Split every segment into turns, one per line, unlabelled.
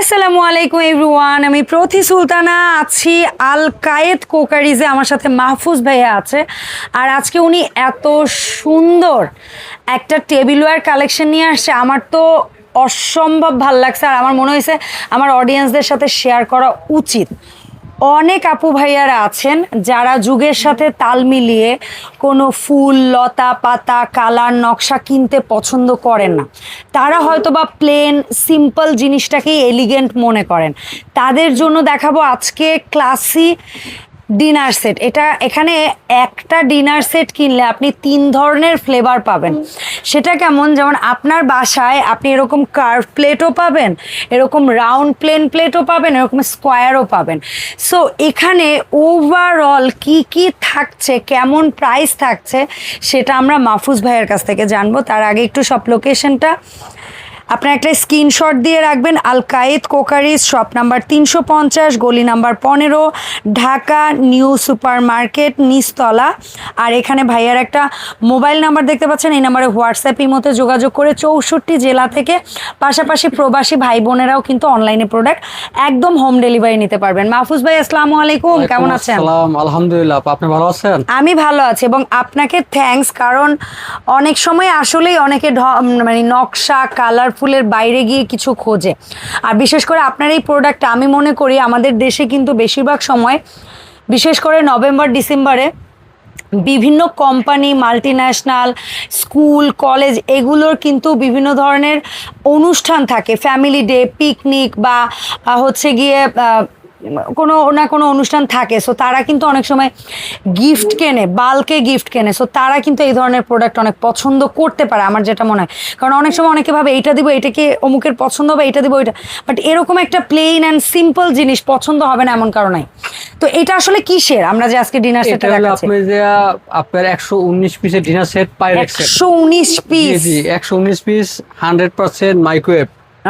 আসসালামু আলাইকুম এভরিওয়ান, আমি প্রতি সুলতানা আছি আল কায়েদ কোকারিজে, আমার সাথে মাহফুজ ভাইয়া আছে। আর আজকে উনি এত সুন্দর একটা টেবিলওয়্যার কালেকশন নিয়ে আসছে, আমার তো অসম্ভব ভালো লাগছে। আর আমার মনে হয়েছে আমার অডিয়েন্সদের সাথে শেয়ার করা উচিত। অনেক আপু ভাইয়ারা আছেন যারা যুগের সাথে তাল মিলিয়ে কোনো ফুল, লতা, পাতা, কালার, নকশা কিনতে পছন্দ করেন না। তারা হয়তো বা প্লেন সিম্পল জিনিসটাকেই এলিগেন্ট মনে করেন। তাদের জন্য দেখাবো আজকে ক্লাসি ডিনার সেট এটা এখানে একটা ডিনার সেট কিনলে আপনি তিন ধরনের ফ্লেভার পাবেন। সেটা কেমন? যেমন আপনার বাসায় আপনি এরকম কার্ভ প্লেটও পাবেন, এরকম রাউন্ড প্লেন প্লেটও পাবেন, এরকম স্কোয়ারও পাবেন। সো এখানে ওভারঅল কি কি থাকছে, কেমন প্রাইস থাকছে, সেটা আমরা মাহফুজ ভাইয়ের কাছ থেকে জানব। তার আগে একটু সব লোকেশনটা আপনার একটা স্ক্রিনশট দিয়ে রাখবেন। আল কায়েদ কোকারিজ শপ নাম্বার তিনশো পঞ্চাশ গলি নাম্বার পনেরো ঢাকা নিউ সুপার মার্কেট নিচতলা। আর এখানে ভাইয়ার একটা মোবাইল নাম্বার দেখতে পাচ্ছেন এই নাম্বারে হোয়াটসঅ্যাপ ইমোতে যোগাযোগ করে চৌষট্টি জেলা থেকে পাশাপাশি প্রবাসী ভাই বোনেরাও কিন্তু অনলাইনে প্রোডাক্ট একদম হোম ডেলিভারি নিতে পারবেন। মাহফুজ ভাই আসসালামু আলাইকুম কেমন আছেন?
আলহামদুলিল্লাহ আপনি ভালো আছেন?
আমি ভালো আছি এবং আপনাকে থ্যাঙ্কস কারণ অনেক সময় আসলেই অনেকে মানে নকশা কালারফুলের বাইরে গিয়ে কিছু খোঁজে। আর বিশেষ করে আপনার এই প্রোডাক্টটা আমি মনে করি আমাদের দেশে কিন্তু বেশিরভাগ সময়, বিশেষ করে নভেম্বর, ডিসেম্বরে, বিভিন্ন company multinational school college এগুলোর কিন্তু বিভিন্ন ধরনের অনুষ্ঠান থাকে। ফ্যামিলি ডে পিকনিক বা হচ্ছে গিয়ে কোনো না কোনো অনুষ্ঠান থাকে। সো তারা কিন্তু অনেক সময় গিফট কেনে বালকে গিফট কেনে। সো তারা কিন্তু এই ধরনের প্রোডাক্ট অনেক পছন্দ করতে পারে আমার যেটা মনে হয়। কারণ অনেক সময় অনেকে ভাবে এইটা দিব এটাকে অমুকের পছন্দ হবে এটা দিব ওইটা। বাট এরকম একটা প্লেন অ্যান্ড সিম্পল জিনিস পছন্দ হবে না এমন কারণে তো এটা আসলে কিসের? আমরা যে আজকে ডিনার সেটটা
এটা
দেখাচ্ছি।
আপনি যে আপনার একশো উনিশ পিসের ডিনার সেট পাইরেক্স সেট
একশো উনিশ
জি
পিস
জি একশো উনিশ piece hundred percent microwave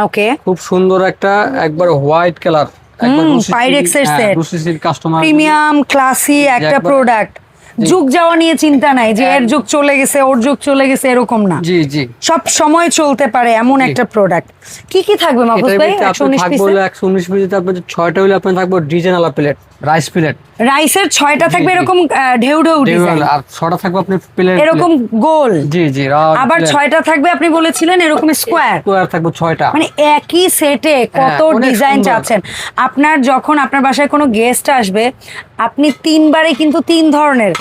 okay
খুব সুন্দর একটা একবার হোয়াইট কালার
এর
কাস্টমার
প্রিমিয়াম ক্লাসি একটা প্রোডাক্ট যুগ যাওয়া নিয়ে চিন্তা নাই যে এর যুগ চলে গেছে ওর যুগ চলে গেছে এরকম না।
জি জি।
সব সময় চলতে পারে এমন একটা প্রোডাক্ট কি কি থাকবে মাহফুজ ভাই? পিসে
ছয়টা হলে আপনার থাকব ডিজাইন আলা প্লেট রাইস প্লেট।
রাইসের ছয়টা থাকবে এরকম ঢেউ ঢেউ ডিজাইন
আর ছটা থাকবে আপনি প্লেট
এরকম গোল।
জি জি
আবার ছয়টা থাকবে আপনি বলেছিলেন এরকম স্কোয়ার
Square থাকবে ছয়টা।
মানে একই সেটে কত
হ্যাঁ,
ডিজাইন
সুন্দর।
চাচ্ছেন। আপনার যখন আপনার বাসায় কোনো গেস্ট আসবে আপনি তিনবারে কিন্তু তিন ধরনের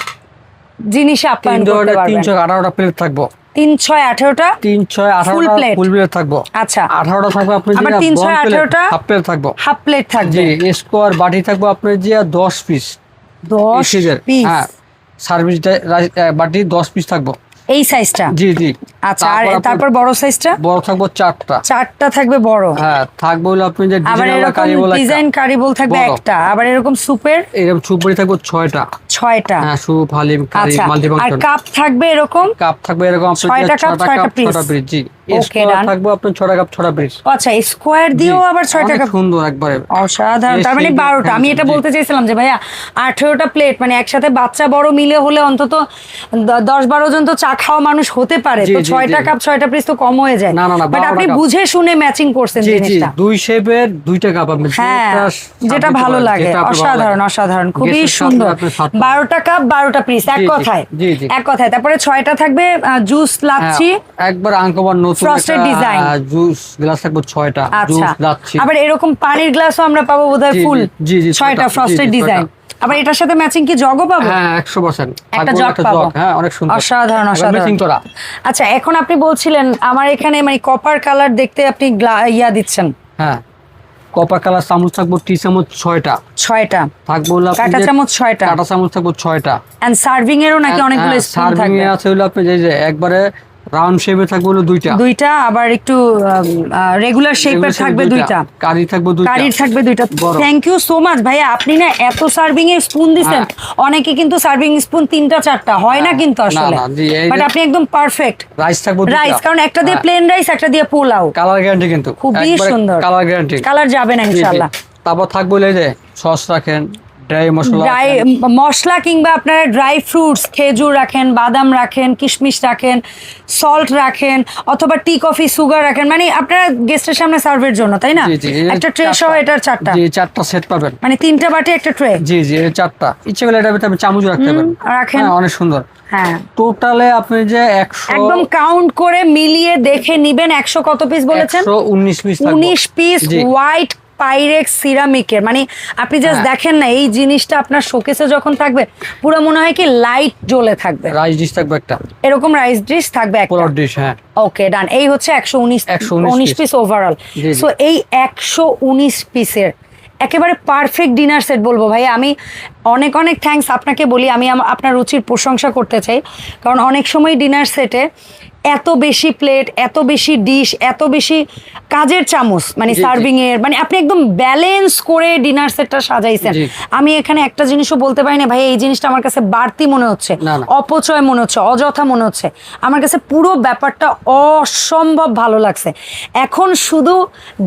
জিনিস আপ্যায়ন করতে পারবেন।
আঠারোটা প্লেট থাকব।
তিন ছয় আঠারোটা
তিন ছয় আঠারোটা ফুল প্লেট থাকব।
আচ্ছা।
আঠারোটা থাকব আপনি
আবার তিন ছয় আঠারোটা?
হাফ প্লেট থাকব।
হাফ প্লেট থাকবে।
জি স্কোয়ার বাটি থাকব আপনার যে দশ পিস
দশ পিস
হ্যাঁ সার্ভিস বাটি দশ পিস থাকব।
এই সাইজটা
জি জি।
আচ্ছা আর
তারপর
বড় সাইজটা
বড় থাকব চারটা।
চারটা থাকবে বড়?
হ্যাঁ থাকবে হলো আপনি যে
আবার এরকম
কারিবল
ডিজাইন কারিবল থাকবে একটা। আবার এরকম সুপের?
এরকম সুপারি থাকব ছয়টা।
ছয়টা।
হ্যাঁ সুপ হালিম কারি
আচ্ছা
মাল্টি
আর কাপ থাকবে এরকম?
কাপ থাকবে এরকম
ছয়টা কাপ,
ছয়টা
ছয়টা
ছয়টা পিস জি। স্কোয়ার থাকব আপনার ছয়টা কাপ ছয়টা পিস
আচ্ছা স্কোয়ার দিয়েও আবার ছয়টা
অনেক
কাপ
সুন্দর একবারে।
অসাধারণ। তার মানে বারোটা। আমি এটা বলতে চাইছিলাম যে ভাইয়া আঠেরোটা প্লেট মানে একসাথে বাচ্চা বড় মিলে হলে অন্তত দশ বারো জন তো চা খাওয়া মানুষ হতে পারে। তো ছয়টা কাপ ছয়টা পিস তো কম হয়ে যায়।
না, না, না,
বাট আপনি বুঝে শুনে ম্যাচিং করছেন
জি জি
জিনিসটা।
দুই শেপের দুইটা কাপ আপনি
হ্যাঁ
যেটা
ভালো লাগে অসাধারণ অসাধারণ খুবই সুন্দর।
আপনি সাথে-
বারোটা কাপ বারোটা পিস এক কথায়।
জি, জি।
এক কথায়। তারপরে ছয়টা থাকবে জুস লাচ্ছি।
হ্যাঁ, একবার আঙ্কবার নতুন
Frosted ডিজাইন
জুস গ্লাস থাকবে ছয়টা জুস
আচ্ছা
লাচ্ছি।
আবার এরকম পানির গ্লাসও আমরা পাবো বোধহয় ফুল
জি, জি,
ছয়টা ফ্রস্টেড ডিজাইন। আবার এটার সাথে ম্যাচিং কি জগও পাবো?
হ্যাঁ একশো পার্সেন্ট
একটা জগ পাবো।
হ্যাঁ অনেক সুন্দর।
অসাধারণ অসাধারণ।
করা
আচ্ছা এখন আপনি বলছিলেন আমার এখানে মানে কপার কালার দেখতে আপনি গ্লা- ইয়া দিচ্ছেন।
হ্যাঁ কপা কালার চামচ থাকব টি চামচ ছয়টা।
ছয়টা।
থাকব
কাঁটা চামচ ছয়টা।
কাঁটা চামচ থাকব ছয়টা।
এন্ড সার্ভিং এরও নাকি অনেকগুলো স্পুন থাকবে।
এ আছে হলো আপনি যে একবারে রাউন্ড শেপে থাকবে হলো দুইটা।
দুইটা আবার একটু রেগুলার
এগুলো
থাকবে দুইটা।
কারি থাকবে দুইটা।
কারির থাকবে দুইটা। থ্যাংক ইউ সো মাচ ভাইয়া আপনি না এত সার্ভিং এর স্পুন দিছেন। অনেকে কিন্তু সার্ভিং স্পুন তিনটা চারটা হয় না
হ্যাঁ,
কিন্তু আসলে। বাট আপনি একদম পারফেক্ট
রাইস থাকবে
রাইস কারণ একটা দিয়ে প্লেন রাইস একটা দিয়ে পোলাও।
কালার গ্যারান্টি কিন্তু।
খুবই সুন্দর।
কালার গ্যারান্টি
কালার যাবে না ইনশাআল্লাহ।
তারপর থাকবে যে সস রাখেন। ড্রাই মশলা
ড্রাই মশলা কিংবা আপনারা ড্রাই ফ্রুটস খেজুর রাখেন বাদাম রাখেন কিশমিশ রাখেন সল্ট রাখেন অথবা টি কফি সুগার রাখেন। মানে আপনারা গেস্টের সামনে সার্ভের জন্য তাই না? একটা ট্রে সহ এটার চারটা।
জি চারটা সেট পাবেন।
মানে তিনটা বাটি একটা ট্রে
জি জি চারটা। ইচ্ছে করলে এটা আপনি চামচ রাখতে পারেন।
রাখেন।
হ্যাঁ, অনেক সুন্দর।
হ্যাঁ।
টোটালে আপনি যে একশো
একদম কাউন্ট করে মিলিয়ে দেখে নিবেন একশো কত পিস বলেছেন?
উনিশ পিস
উনিশ পিস হোয়াইট পাইরেক্স সিরামিকের মানে আপনি জাস্ট
হ্যাঁ।
দেখেন না এই জিনিসটা আপনার শোকেসে যখন থাকবে পুরো মনে হয় কি লাইট জ্বলে থাকবে।
রাইস ডিশ থাকবে একটা।
এরকম রাইস ডিশ থাকবে একটা।
পোলার ডিশ হ্যাঁ।
ওকে ডান এই হচ্ছে একশো উনিশ
119
উনিশ
piece।
Piece overall. সো এই একশো উনিশ পিসের একেবারে পারফেক্ট ডিনার সেট বলব ভাই। আমি অনেক অনেক থ্যাঙ্কস আপনাকে বলি। আমি আপনার রুচির প্রশংসা করতে চাই। কারণ অনেক সময় ডিনার সেটে এত বেশি প্লেট এত বেশি ডিশ এত বেশি কাজের চামচ মানে। সার্ভিং এর মানে আপনি একদম ব্যালেন্স করে ডিনার সেটটা সাজাইছেন। আমি এখানে একটা জিনিসও বলতে পারি না ভাই এই জিনিসটা আমার কাছে বাড়তি মনে হচ্ছে। অপচয় মনে হচ্ছে অযথা মনে হচ্ছে। আমার কাছে পুরো ব্যাপারটা অসম্ভব ভালো লাগছে। এখন শুধু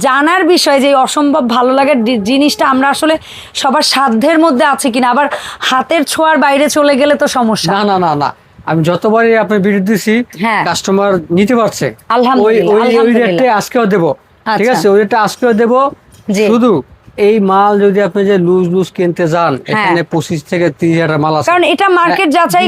জানার বিষয় যে অসম্ভব ভালো লাগার জিনিসটা আমরা আসলে সবার সাধ্যের মধ্যে আছে কিনা আবার হাতের ছোঁয়ার বাইরে চলে গেলে তো সমস্যা।
না না না না। আমি যতবারই আপনি বিদ্যুৎ দিছি
হ্যাঁ।
কাস্টমার নিতে পারছে।
আলহামদুলিল্লাহ,
ওই। রেটে আজকেও দেব ঠিক
আচ্ছা।
আছে? ওই রেটে আজকেও দেব। শুধু এই মাল যদি আপনি যে লুজ লুজ কিনতে যান এখানে পঁচিশ থেকে তিরিশ হাজার মাল আছে।
হ্যাঁ। কারণ এটা মার্কেট
হ্যাঁ,
যাচাই।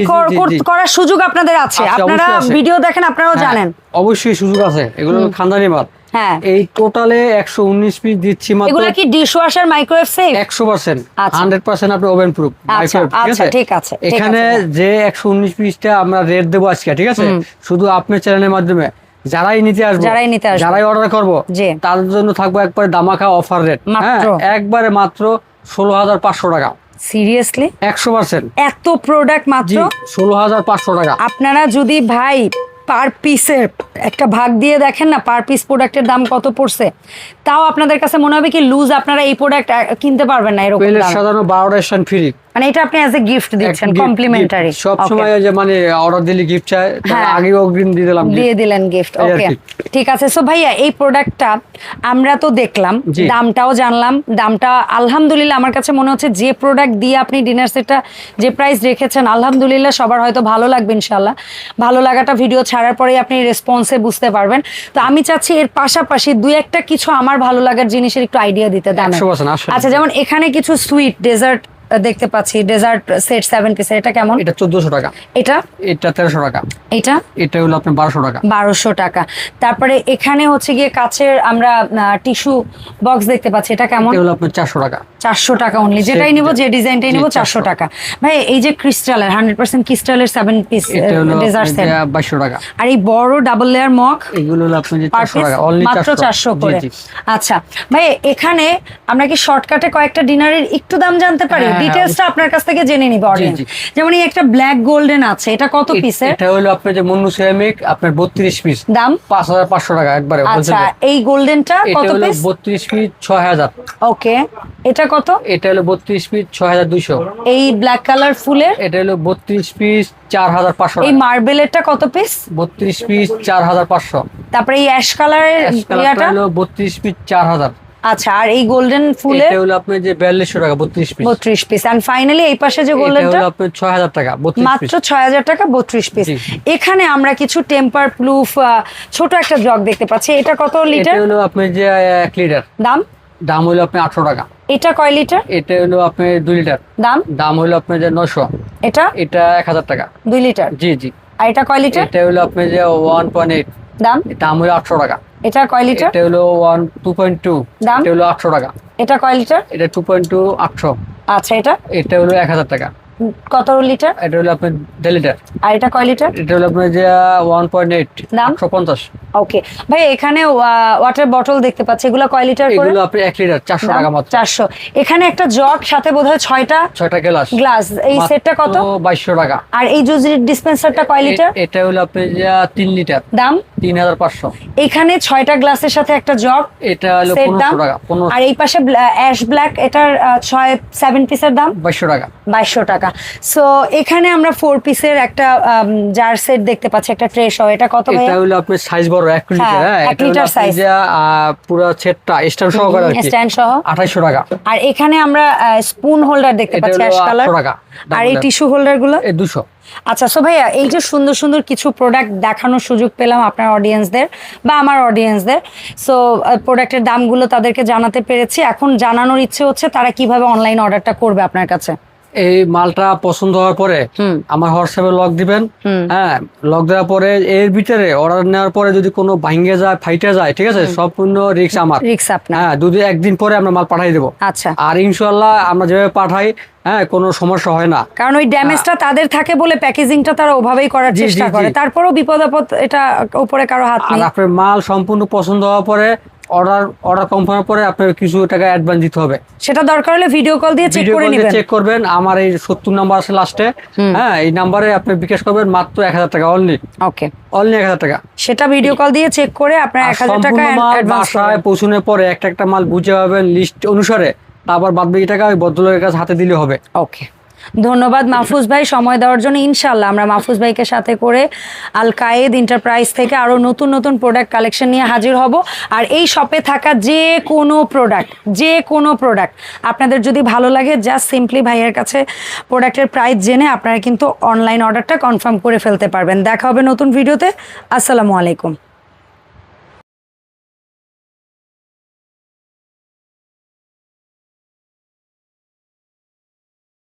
করার সুযোগ আপনাদের আছে।
আছে,
আপনারা ভিডিও দেখেন আপনারাও
হ্যাঁ,
জানেন।
অবশ্যই সুযোগ আছে। এগুলো খানদানি মাল।
হ্যাঁ।
এই টোটালে একশো উনিশ পিস দিচ্ছি মাত্র।
এগুলো কি ডিশ ওয়াশার মাইক্রোওয়েভ সেফ
একশো পার্সেন্ট
আচ্ছা।
হান্ড্রেড পার্সেন্ট আপনি ওভেন প্রুফ
আচ্ছা, আচ্ছা, ঠিক আছে,
এখানে যে একশো উনিশ পিসটা আমরা রেট দেবো আজকে ঠিক আছে? শুধু আপনার চ্যানেলের মাধ্যমে। যারাই নিতে আসবে
যারাই নিতে আসবে।
যারাই অর্ডার করব। তার জন্য থাকব একবারে দামাখা অফার রেট হ্যাঁ? একবারে মাত্র ষোলো হাজার পাঁচশো টাকা।
সিরিয়াসলি
একশো পার্সেন্ট
এত প্রোডাক্ট মাত্র?
ষোলো হাজার পাঁচশো টাকা।
আপনারা যদি ভাই পার পিসের একটা ভাগ দিয়ে দেখেন না পার পিস প্রোডাক্টের দাম কত পড়ছে। তাও আপনাদের কাছে মনে হবে কি লুজ আপনারা এই প্রোডাক্ট কিনতে পারবেন না এরকম
সাধারণত বারোটা ফ্রি।
মানে এটা আপনি অ্যাজ এ গিফট দিচ্ছেন কমপ্লিমেন্টারি
সব সময় যে মানে অর্ডার দিলে গিফট চায় তার
হ্যাঁ।
আগে অগ্রিম দিয়ে দিলাম
দিয়ে দিলেন গিফট ওকে ঠিক আছে সো ভাইয়া এই প্রোডাক্টটা আমরা তো দেখলাম দামটাও জানলাম দামটা আলহামদুলিল্লাহ আমার কাছে মনে হচ্ছে যে প্রোডাক্ট দিয়ে আপনি ডিনার সেটটা যে প্রাইস রেখেছেন আলহামদুলিল্লাহ সবার হয়তো ভালো লাগবে ইনশাল্লাহ ভালো লাগাটা ভিডিও ছাড়ার পরেই আপনি রেসপন্সে বুঝতে পারবেন। তো আমি চাচ্ছি এর পাশাপাশি দুই একটা কিছু আমার ভালো লাগার জিনিসের একটু আইডিয়া দিতে
দেন
আচ্ছা যেমন এখানে কিছু সুইট ডেজার্ট দেখতে পাচ্ছি ডেজার্ট সেট সেভেন পিসের এটা কেমন?
এটা চোদ্দশো টাকা।
এটা?
এটা তেরোশো টাকা।
এটা?
এটা হলো আপনার বারোশো টাকা।
বারোশো টাকা। তারপরে এখানে হচ্ছে গিয়ে কাচের আমরা টিস্যু বক্স দেখতে পাচ্ছি এটা কেমন?
এটা হলো আপনার চারশো টাকা।
চারশো টাকা অনলি যেটাই নিব যে ডিজাইনটাই নিব চারশো টাকা। ভাই এই যে ক্রিস্টালের হান্ড্রেড পার্সেন্ট ক্রিস্টালের সেভেন পিস ডেজার্ট সেট
বাইশশো টাকা।
আর এই বড় ডাবল লেয়ার মগ
এগুলো
মাত্র চারশো। করে। আচ্ছা ভাই এখানে আমরা কি শর্টকাটে কয়েকটা ডিনারের একটু দাম জানতে পারি?
হ্যাঁ, হ্যাঁ,
ডিটেলসটা আপনার কাছ থেকে জেনে নিব অডিয়েন্স যেমন এই একটা ব্ল্যাক গোল্ডেন আছে এটা কত পিসের
এটা হলো আপনার যে মন্নু সিরামিক আপনার বত্রিশ পিস
দাম?
পাঁচ হাজার পাঁচশো টাকা একবারে
আচ্ছা এই গোল্ডেনটা কত পিস
বত্রিশ পিস ছয় হাজার।
ওকে এটা কত?
এটা হলো বত্রিশ পিস ছয় হাজার দুইশো।
এই ব্ল্যাক কালার ফুলের?
এটা হলো বত্রিশ পিস চার হাজার পাঁচশো
এই মার্বেলেরটা কত পিস
বত্রিশ পিস চার হাজার পাঁচশো।
তারপরে এই অ্যাশ কালারের ইয়াটা?
হলো বত্রিশ পিস চার হাজার
আচ্ছা আর এই গোল্ডেন ফুলের?
এটা হলো আপনার যে বিয়াল্লিশশো টাকা বত্রিশ পিস।
বত্রিশ পিস এন্ড ফাইনালি এই পাশে যে
এটা হলো আপনার ছয় হাজার টাকা বত্রিশ পিস
মাত্র ছয় হাজার টাকা বত্রিশ পিস এখানে আমরা কিছু টেম্পার প্রুফ ছোট একটা জগ দেখতে পাচ্ছি। এটা কত
এটা
লিটার
হলো আপনার যে এক লিটার
দাম?
দাম হলো আপনার আটশো টাকা।
এটা কয় লিটার?
এটা হলো আপনার দুই লিটার।
দাম?
দাম হলো আপনার যে নশো
এটা?
এটা এক হাজার টাকা।
দুই লিটার?
জি জি।
আর এটা কয় লিটার?
এটা হলো আপনার যে ওয়ান পয়েন্ট এইট।
দাম?
দাম হলো আটশো টাকা।
এটা কয় লিটার?
এটা হলো ওয়ান টু পয়েন্ট টু।
দাম?
এটা হলো আটশো টাকা।
এটা কয় লিটার?
এটা টু পয়েন্ট টু আটশো।
আচ্ছা এটা?
এটা হলো এক হাজার টাকা।
কত লিটার?
এটা হলো আপনার দেড় লিটার।
আর এটা কয় লিটার?
এটা হলো আপনার যে ওয়ান পয়েন্ট এইট।
দাম?
পঞ্চাশ।
ওকে ভাই এখানে ওয়াটার বটল দেখতে পাচ্ছি। এগুলো কয় লিটার করে?
এগুলো আপনি এক লিটার চারশো টাকা মাত্র।
চারশো। এখানে একটা জগ সাথে বোধহয় ছয়টা
ছয়টা গ্লাস
গ্লাস এই সেটটা কত?
বাইশশো টাকা।
আর এই ডিসপেন্সারটা কয় লিটার
এটা হলো যে তিন লিটার
দাম?
তিন হাজার পাঁচশো।
এখানে ছয়টা গ্লাসের সাথে একটা জগ
এটা হলো
সেট দাম?
পনেরোশো টাকা পনেরো
আর এই পাশে অ্যাশ ব্ল্যাক এটার আহ, ছয় সেভেন পিসের দাম?
বাইশশো টাকা।
বাইশশো টাকা। সো এখানে আমরা ফোর পিসের একটা জার সেট দেখতে পাচ্ছি একটা ট্রে সহ। এটা কত
এটা হলো আপনার সাইজ বড় লিটার
হ্যাঁ, লিটার
পুরো সেটটা স্ট্যান্ড
স্ট্যান্ড সহ।
টাকা।
আর এখানে আমরা স্পুন হোল্ডার দেখতে পাচ্ছি অ্যাশ কালার আর এই টিস্যু
হোল্ডারগুলো?
আচ্ছা সো ভাইয়া এই যে সুন্দর সুন্দর কিছু প্রোডাক্ট দেখানোর সুযোগ পেলাম আপনার অডিয়েন্সদের বা আমার অডিয়েন্সদের সো প্রোডাক্টের দামগুলো তাদেরকে জানাতে পেরেছি। এখন জানানোর ইচ্ছে হচ্ছে তারা কীভাবে অনলাইন অর্ডারটা করবে আপনার কাছে?
এই মালটা পছন্দ হওয়ার পরে আমার হোয়াটসঅ্যাপে লক দিবেন। হ্যাঁ লক দেওয়ার পরে এর ভিতরে অর্ডার নেওয়ার পরে যদি কোনো ভাঙ্গে যায় ফাইটে যায় ঠিক আছে? সম্পূর্ণ রিক্স আমার।
রিক্স আপনার।
হ্যাঁ দুদি একদিন পরে আমরা মাল পাঠাই দেবো।
আচ্ছা।
আর ইনশাল্লাহ আমরা যেভাবে পাঠাই হ্যাঁ কোনো সমস্যা হয় না।
কারণ ওই ড্যামেজটা তাদের থাকে বলে প্যাকেজিংটা তারা ওভাবেই করার চেষ্টা করে। তারপরও বিপদ আপদ এটা উপরে কারও হাত
আর আপনার মাল সম্পূর্ণ পছন্দ হওয়ার পরে অর্ডার অর্ডার কনফার্ম পরে আপনার কিছু টাকা অ্যাডভান্স দিতে হবে।
সেটা দরকার হলে ভিডিও কল দিয়ে চেক করে নেবেন।
চেক করবেন। আমার এই সত্তর নাম্বার আছে লাস্টে হ্যাঁ এই নাম্বারে আপনি বিকাশ করবেন মাত্র এক হাজার টাকা অনলি
ওকে
অনলি এক হাজার টাকা।
সেটা ভিডিও কল দিয়ে চেক করে আপনার
আর
এক হাজার টাকা
সম্পূর্ণ
অ্যাডভান্স
বাসায় পৌঁছানোর পরে একটা একটা মাল বুঝে পাবেন লিস্ট অনুসারে। তারপর বাদ বাকি টাকা ওই ভদ্রলোকের কাছে হাতে দিলে হবে।
ওকে ধন্যবাদ মাহফুজ ভাই, সময় দেওয়ার জন্য ইনশাল্লাহ আমরা মাহফুজ ভাইকে সাথে করে আল কায়েদ এন্টারপ্রাইজ থেকে আরও নতুন নতুন প্রোডাক্ট কালেকশন নিয়ে হাজির হব। আর এই শপে থাকা যে কোনো প্রোডাক্ট যে কোনো প্রোডাক্ট আপনাদের যদি ভালো লাগে জাস্ট সিম্পলি ভাইয়ের কাছে প্রোডাক্টের প্রাইস জেনে আপনারা কিন্তু অনলাইন অর্ডারটা কনফার্ম করে ফেলতে পারবেন। দেখা হবে নতুন ভিডিওতে আসসালামু আলাইকুম।